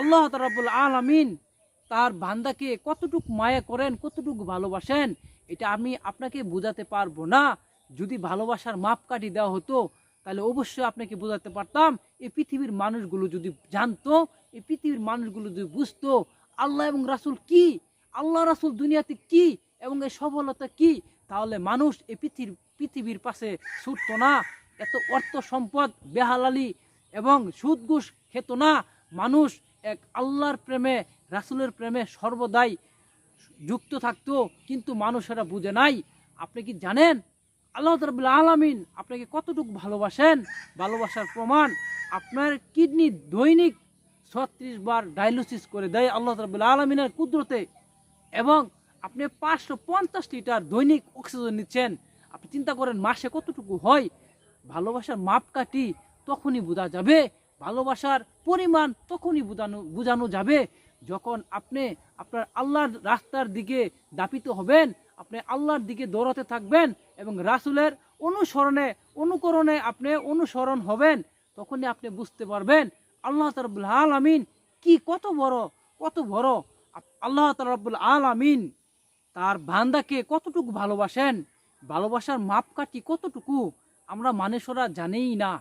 আল্লাহ রাব্বুল আলামিন তার বান্দাকে কতটুক মায়া করেন, কতটুকু ভালোবাসেন, এটা আমি আপনাকে বোঝাতে পারব না। যদি ভালোবাসার মাপকাঠি দেওয়া হতো, তাহলে অবশ্যই আপনাকে বোঝাতে পারতাম। এই পৃথিবীর মানুষগুলো যদি জানতো, এই পৃথিবীর মানুষগুলো যদি বুঝতো, আল্লাহ এবং রাসূল কি? আল্লাহ রাসূল দুনিয়াতে কি? এবং এই সফলতা কি? তাহলে মানুষ এই পৃথিবীর পৃথিবীর পাশে ছুটতো না। এত অর্থ সম্পদ, বেহালালি এবং সুদ ঘুষ খেত না। মানুষ এক আল্লাহর প্রেমে, রাসুলের প্রেমে সর্বদাই যুক্ত থাকতো, কিন্তু মানুষেরা বুঝে নাই। আপনি কি জানেন? আল্লাহ রবুল্লা আলমিন আপনাকে কতটুকু ভালোবাসেন? ভালোবাসার প্রমাণ আপনার কিডনি দৈনিক ছত্রিশ বার ডায়ালিসিস করে দেয় আল্লাহ রবুল্লা আলমিনের কুদরতে এবং আপনি পাঁচশো পঞ্চাশ লিটার দৈনিক অক্সিজেন নিচ্ছেন। আপনি চিন্তা করেন, মাসে কতটুকু হয়? ভালোবাসার মাপকাঠি তখনই বোঝা যাবে। ভালোবাসার পরিমাণ তখনই বোঝানো বোঝানো যাবে যখন আপনি আপনার আল্লাহর রাস্তার দিকে দাপিত হবেন, আপনি আল্লাহর দিকে দৌড়াতে থাকবেন এবং রাসূলের অনুসরণে, অনুকরণে আপনি অনুসরণ হবেন, তখনই আপনি বুঝতে পারবেন আল্লাহ তারবুল আলামিন কি কত বড় কত বড় আল্লাহ তারবুল আলামিন তার বান্দাকে কতটুকু ভালোবাসেন, ভালোবাসার মাপকাঠি কতটুকু, আমরা মানুষরা জানেই না।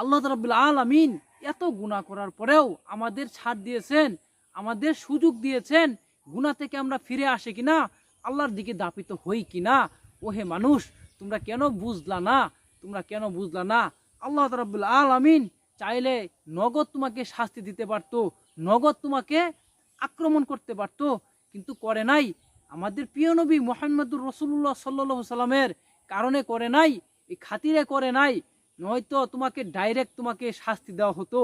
আল্লাহ রাব্বুল আলামিন এত গুনাহ করার পরেও আমাদের ছাড় দিয়েছেন, আমাদের সুযোগ দিয়েছেন গুনাহ থেকে আমরা ফিরে আসে কিনা, আল্লাহর দিকে দাপিত হই কিনা, ওহে মানুষ, তোমরা কেন বুঝলা না, তোমরা কেন বুঝলা না? আল্লাহ তরাবুল আল আমিন চাইলে নগদ তোমাকে শাস্তি দিতে পারতো, নগদ তোমাকে আক্রমণ করতে পারতো, কিন্তু করে নাই। আমাদের প্রিয় নবী মোহাম্মদুর রসুল্লাহ সাল্লাহ সাল্লামের কারণে করে নাই, এই খাতিরে করে নাই নয়তো তোমাকে ডাইরেক্ট তোমাকে শাস্তি দেওয়া হতো।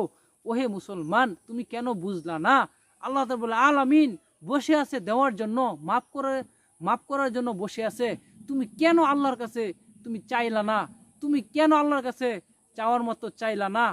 ওহে মুসলমান, তুমি কেন বুঝলা না? আল্লাহ বলে আল আমিন বসে আছে দেওয়ার জন্য, মাফ করার মাফ করার জন্য বসে আছে। তুমি কেন আল্লাহর কাছে, তুমি চাইলা না? তুমি কেন আল্লাহর কাছে চাওয়ার মতো চাইলা না?